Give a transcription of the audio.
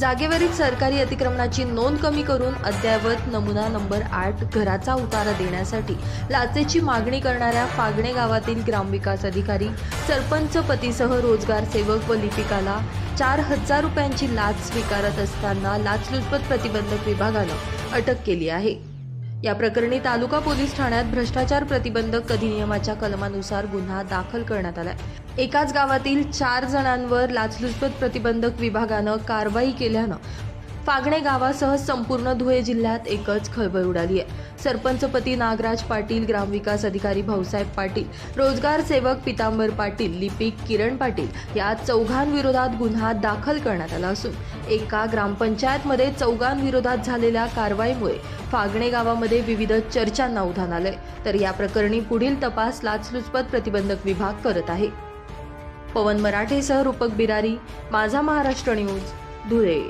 जागेवरील सरकारी अतिक्रमणाची नोंद कमी करून अद्ययावत नमुना नंबर आठ घराचा उतारा देण्यासाठी लाचेची मागणी करणाऱ्या फागणे गावातील ग्रामविकास अधिकारी सरपंच पतीसह रोजगार सेवक व लिपिकाला चार हजार रुपयांची लाच स्वीकारत असताना लाचलुचपत प्रतिबंधक विभागानं अटक केली आहे. या प्रकरणी तालुका पोलीस ठाण्यात भ्रष्टाचार प्रतिबंधक अधिनियमाच्या कलमानुसार गुन्हा दाखल करण्यात आलाय. एकाच गावातील चार जणांवर लाचलुचपत प्रतिबंधक विभागानं कारवाई केल्यानं फागणे गावासह संपूर्ण धुळे जिल्ह्यात एकच खळबळ उडाली आहे. सरपंचपती नागराज पाटील ग्रामविकास अधिकारी भाऊसाहेब पाटील रोजगार सेवक पितांबर पाटील लिपिक किरण पाटील या चौघांविरोधात गुन्हा दाखल करण्यात आला असून एका ग्रामपंचायतमध्ये चौघांविरोधात झालेल्या कारवाईमुळे फागणे गावामध्ये विविध चर्चांना उधाण आलंय. तर या प्रकरणी पुढील तपास लाचलुचपत प्रतिबंधक विभाग करत आहे. पवन मराठेसह रूपक बिरारी माझा महाराष्ट्र न्यूज धुळे.